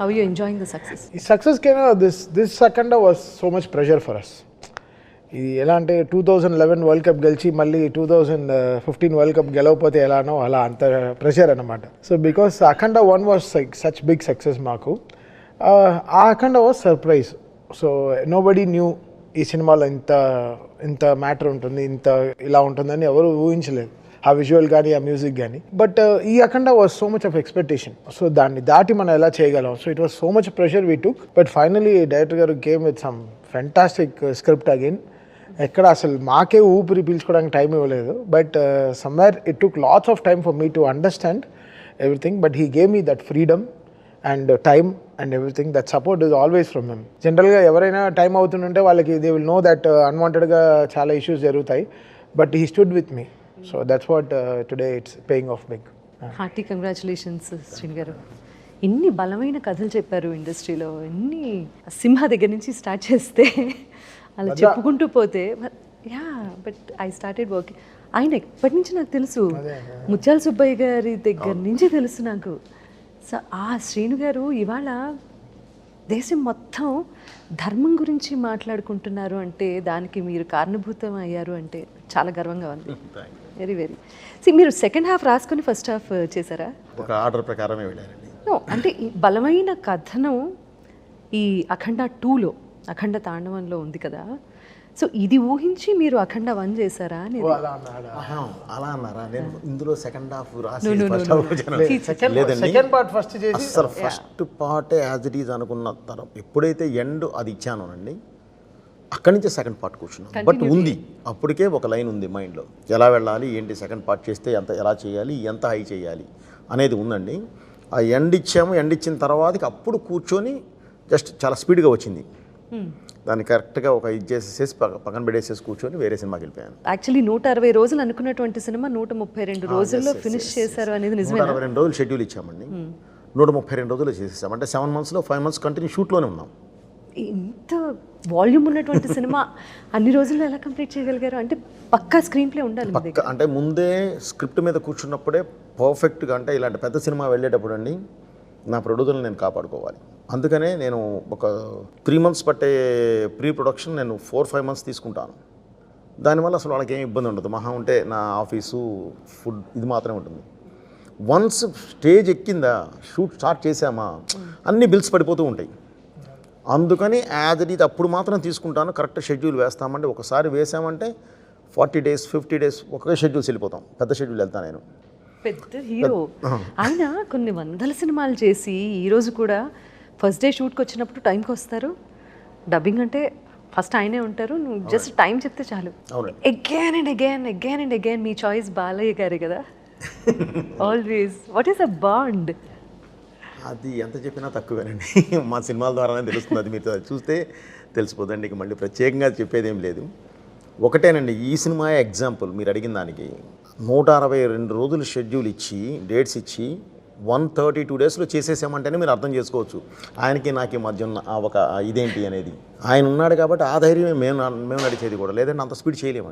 How are you enjoying the success Success came out this this second was so much pressure for us ఇది ఎలా అంటే two thousand eleven world cup గెలిచి మళ్ళీ two thousand fifteen world cup గెలవకపోతే ఎలానో అలా అంత pressure అనమాట so because Akhanda one was such big success మాకు. ఆ Akhanda was surprise so nobody knew ఈ సినిమాలో ఇంత ఇంత మ్యాటర్ ఉంటుంది ఇంత ఇలా ఉంటుందని ఎవరు ఊహించలేదు. ఆ విజువల్ కానీ ఆ మ్యూజిక్ కానీ బట్ ఈ Akhanda was so much of expectation so దాన్ని దాటి మనం ఎలా చేయగలం? So it was so much pressure we took but finally director గారు gave with some fantastic script again ఎక్కడ అసలు మాకే ఊపిరి పీల్చుకోవడానికి టైం ఇవ్వలేదు. But somewhere it took lots of time for me to understand everything but he gave me that freedom and time and everything that support is always from him జనరల్గా ఎవరైనా time అవుతుంటే వాళ్ళకి దే విల్ నో దట్ అన్వాంటెడ్గా చాలా issues జరుగుతాయి. But he stood with me so that's what today it's paying off big hearty congratulations Srini గారు. ఎన్ని బలమైన కథలు చెప్పారు ఇండస్ట్రీలో. ఎన్ని సింహ దగ్గర నుంచి స్టార్ట్ చేస్తే అలా చెప్పుకుంటూ పోతే yeah but I started working. ఆయన ఎప్పటి నుంచి నాకు తెలుసు? ముత్యాల సుబ్బయ్య గారి దగ్గర నుంచి తెలుసు నాకు. సో ఆ శ్రీను గారు ఇవాళ దేశం మొత్తం ధర్మం గురించి మాట్లాడుకుంటున్నారు అంటే దానికి మీరు కారణభూతం అయ్యారు అంటే చాలా గర్వంగా ఉంది. వెరీ వెరీ సి మీరు సెకండ్ హాఫ్ రాసుకొని ఫస్ట్ హాఫ్ చేశారా? ఒక ఆర్డర్ ప్రకారమే వెళ్ళారండి. అంటే ఈ బలమైన కథనం ఈ అఖండ టూలో అఖండ తాండవంలో ఉంది కదా. సో ఇది ఊహించి మీరు అఖండ వన్ చేశారా అని ఆహా, అలా అన్నారా? నేను ఇందులో సెకండ్ హాఫ్ రాసి ఫస్ట్ హాఫ్ సెకండ్ లేదండి. సెకండ్ పార్ట్ ఫస్ట్ చేసి అసలు first part as it is అనుకున్న తరం. ఎప్పుడైతే ఎండ్ అది ఇచ్చానోనండి అక్కడి నుంచి సెకండ్ పార్ట్ కూర్చున్నాను. బట్ ఉంది. అప్పటికే ఒక లైన్ ఉంది మైండ్లో ఎలా వెళ్ళాలి? ఏంటి సెకండ్ పార్ట్ చేస్తే ఎంత ఎలా చేయాలి? ఎంత హై చేయాలి? అనేది ఉందండి. ఆ ఎండ్ ఇచ్చాము ఎండ్ ఇచ్చిన తర్వాతకి అప్పుడు కూర్చొని జస్ట్ చాలా స్పీడ్గా వచ్చింది. దాన్ని కరెక్ట్గా ఒక ఇది చేసేసి పక్క- పక్కన పెట్టేసేసి కూర్చొని వేరే సినిమాకి వెళ్ళిపోయాను. యాక్చువల్లీ నూట అరవై రోజులు అనుకున్నటువంటి సినిమా నూట ముప్పై రెండు రోజుల్లో ఫినిష్ చేశారు అనేది నిజమే అరవై రెండు రోజులు షెడ్యూల్ ఇచ్చామండి. నూట ముప్పై రెండు రోజులు చేసేసాం. అంటే సెవెన్ మంత్స్లో ఫైవ్ మంత్స్ కంటిన్యూ షూట్లోనే ఉన్నాం. ఇంత వాల్యూమ్ ఉన్నటువంటి సినిమా అన్ని రోజుల్లో ఎలా కంప్లీట్ చేయగలిగారు? అంటే పక్కా స్క్రీన్ ప్లే ఉండాలి అంటే ముందే స్క్రిప్ట్ మీద కూర్చున్నప్పుడే పర్ఫెక్ట్గా అంటే ఇలాంటి పెద్ద సినిమా వెళ్ళేటప్పుడు అండి నా ప్రొడ్యూసర్ని నేను కాపాడుకోవాలి. అందుకనే నేను ఒక త్రీ మంత్స్ పట్టే ప్రీ ప్రొడక్షన్ నేను ఫోర్ ఫైవ్ మంత్స్ తీసుకుంటాను. దానివల్ల అసలు వాళ్ళకి ఏం ఇబ్బంది ఉండదు. మహా ఉంటే నా ఆఫీసు ఫుడ్ ఇది మాత్రమే ఉంటుంది. వన్స్ స్టేజ్ ఎక్కిందా షూట్ స్టార్ట్ చేసామా అన్ని బిల్స్ పడిపోతూ ఉంటాయి. అందుకని యాజ్ ఇట్ అప్పుడు మాత్రం తీసుకుంటాను. కరెక్ట్ షెడ్యూల్ వేస్తామంటే ఒకసారి వేసామంటే ఫార్టీ డేస్ ఫిఫ్టీ డేస్ ఒకే షెడ్యూల్స్ వెళ్ళిపోతాం. పెద్ద షెడ్యూల్ వెళ్తాను నేను. పెద్ద హీరో. ఆయన కొన్ని వందల సినిమాలు చేసి ఈ రోజు కూడా ఫస్ట్ డే షూట్కి వచ్చినప్పుడు టైంకి వస్తారు. డబ్బింగ్ అంటే ఫస్ట్ ఆయనే ఉంటారు. నువ్వు జస్ట్ టైం చెప్తే చాలు. Again and again again and again me choice Balayya గారే కదా. Always what is a bond అది ఎంత చెప్పినా తక్కువేనండి. మా సినిమాల ద్వారానే తెలుస్తుంది అది. మీరు చూస్తే తెలిసిపోదండి ఇక మళ్ళీ ప్రత్యేకంగా చెప్పేది ఏం లేదు. ఒకటేనండి ఈ సినిమా ఎగ్జాంపుల్ మీరు అడిగిన దానికి నూట అరవై రెండు రోజులు షెడ్యూల్ ఇచ్చి డేట్స్ ఇచ్చి వన్ థర్టీ టూ డేస్లో చేసేసామంటేనే మీరు అర్థం చేసుకోవచ్చు. ఆయనకి నాకు మధ్య ఉన్న ఒక ఇదేంటి అనేది. ఆయన ఉన్నాడు కాబట్టి ఆ ధైర్యమే మేము మేము నడిచేది కూడా. లేదంటే అంత స్పీడ్ చేయలేమండి.